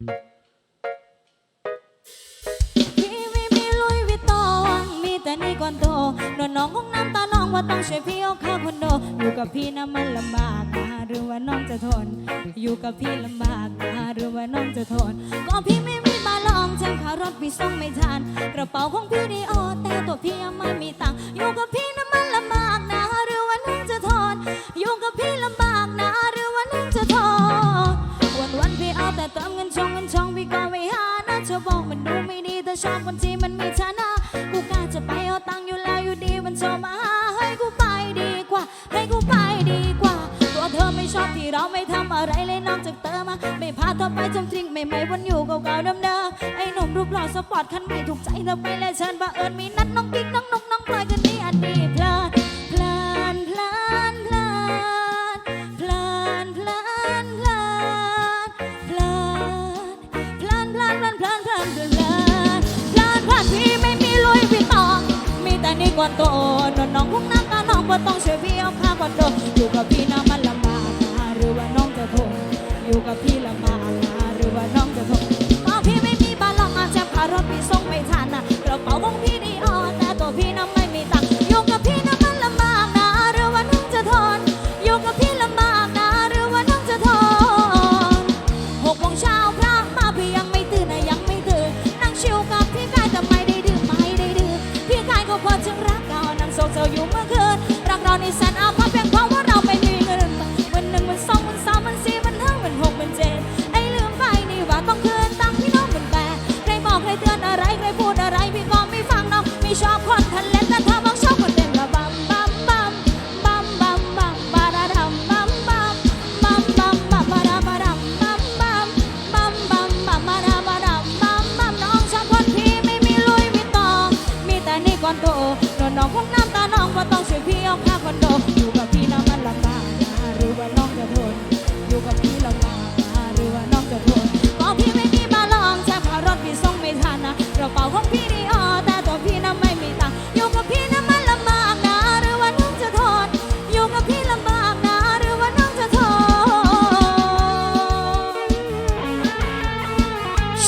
พี่ไม่มีลุยวิตตองมีแต่นี่ก่อนโตนวน้องของน้ำตาน้องว่าต้องช่วยพี่เอาค่าคอนโด อยู่กับพี่นะมันลำบากนะหรือว่าน้องจะทน อยู่กับพี่ลำบากนะหรือว่าน้องจะทน ก็พี่ไม่มีมาลองจันขารถพี่ส่งไม่ทัน กระเป๋าของพี่ดีออแต่ตัวพี่ยังไม่มีตังค์อยู่กับพี่นะมันลำบากนะ รูปหล่อสปอร์ตคันใหม่ถูกใจเธอไปเลยเชิญบังเอิญมีนัดน้องกิ๊กน้องน้องน้องพลอยกันนี่อันนี้เพลินเพลินเพลินเพลินเพลินเพลินเพลินเพลินเพลินเพลินเพลินเพลินเพลินเพลินเพลินเพลินเพลินพี่ไม่มีลุยพี่ตอง มีแต่นี่ก่อนโตนน้องพวกนักการน้องบ่ต้องเสียพี่เอาผ้าก่อนโตอยู่กับพี่น้ำ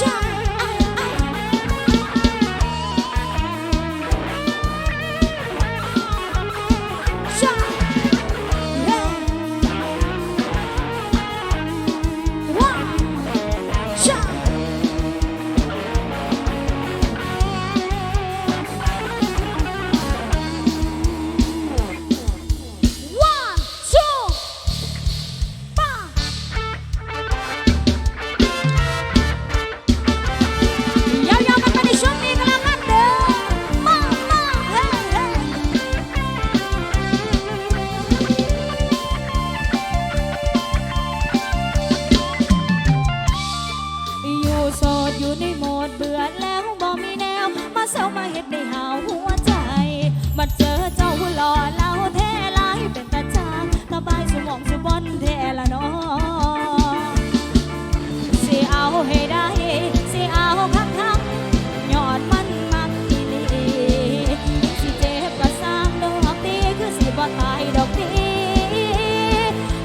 shine.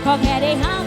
ขอแค่ได้หา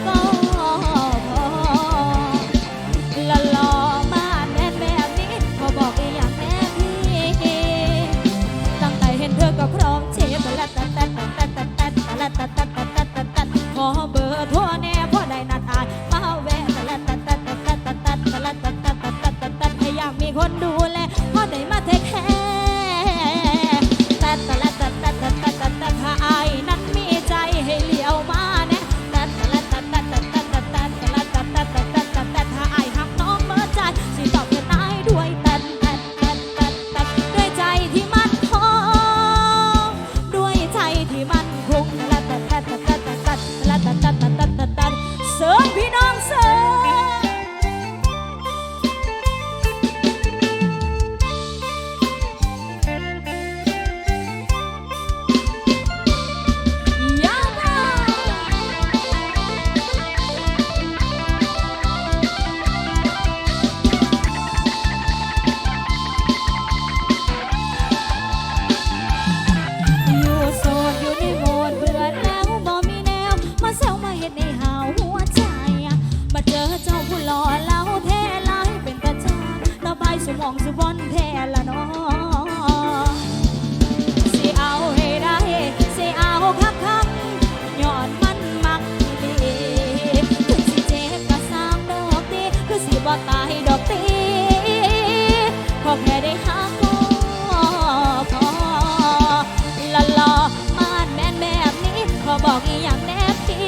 บอกอีอย่างแนบชี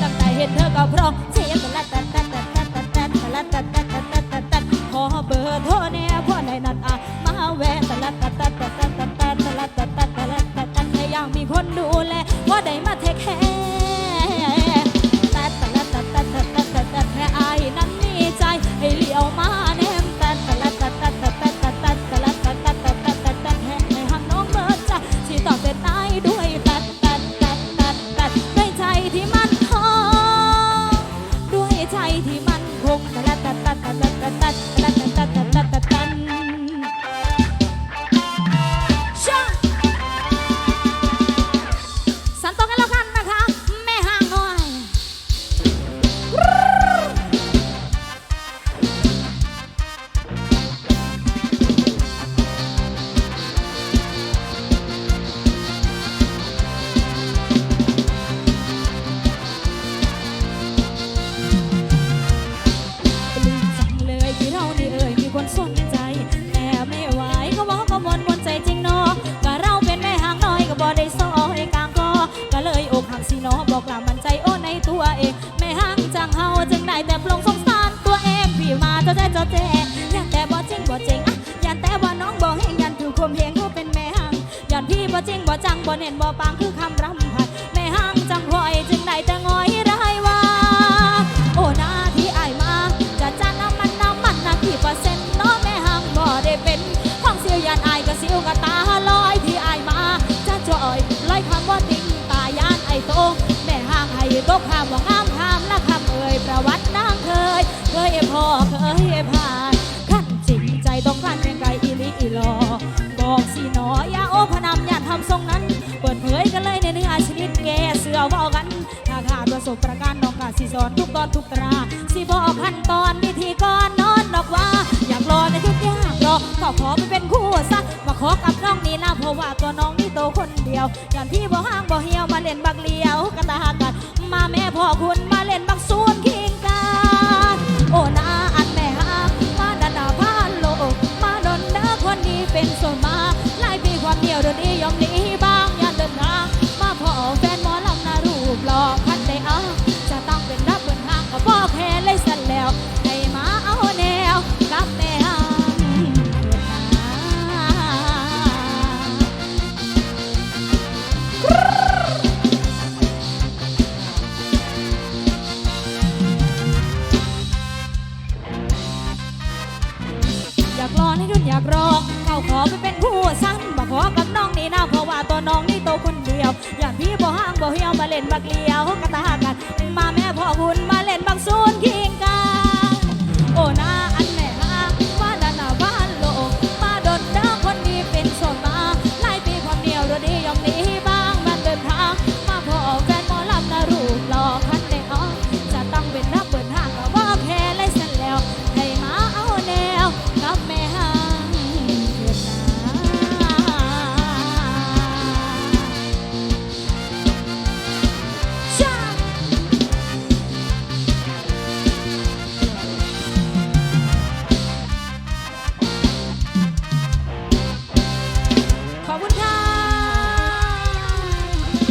ตั้งแต่เห็นเธอก็พร้อม ใจที่มันคง บ่จริงบ่จังบ่เน้นบ่ปังคือคำรำพันแม่ห่างจังคอยจึงได้แต่งอยรายว่า โอ้นาที่อายมาจะจ้างน้ำมันน้ำมันนะกี่เปอร์เซ็นต์เนาะแม่หังบ่ได้เป็นของเสียยานอายก็เสิวกับตาลอยที่อายมาจะจอยลอยคำว่าติงตายานไอโตแม่ห่างให้ตกข้ามว่างามข้ามละคำเอ่ยประวัตินางเคยเคยพ่อเคยผ่าน รงนั้น เปิดเผยกันเลยในเนื้อชนิดแกเสือเว้ากัน ถ้าขาดประสบประการน้องกาสิสอนทุกตอนทุกตราสิบอกขั้นตอนวิธีก่อนนอนดอกว่า อยากรอในทุกอย่างรอก็ขอไปเป็นคู่ซะมาขอกับน้องนี่นะเพราะว่าตัวน้องนี่โตคนเดียวอย่างที่บ่ห้างบ่เหี่ยวมาเล่นบักเลียวกันตากันมาแม่พ่อคุณมาากรอให้ดุนอยากรอเข้าขอไปเป็นผู้สั้นบอกขอกับน้องนี่นะเพราะว่าตัวน้องนี่โตคนเดียว อย่าพี่บ่ห้างบ่เหี่ยวมาเล่นบักเลียวกระตากันมาแม่พ่อคุณมาเล่นบักซูนคิงกันโอ้นา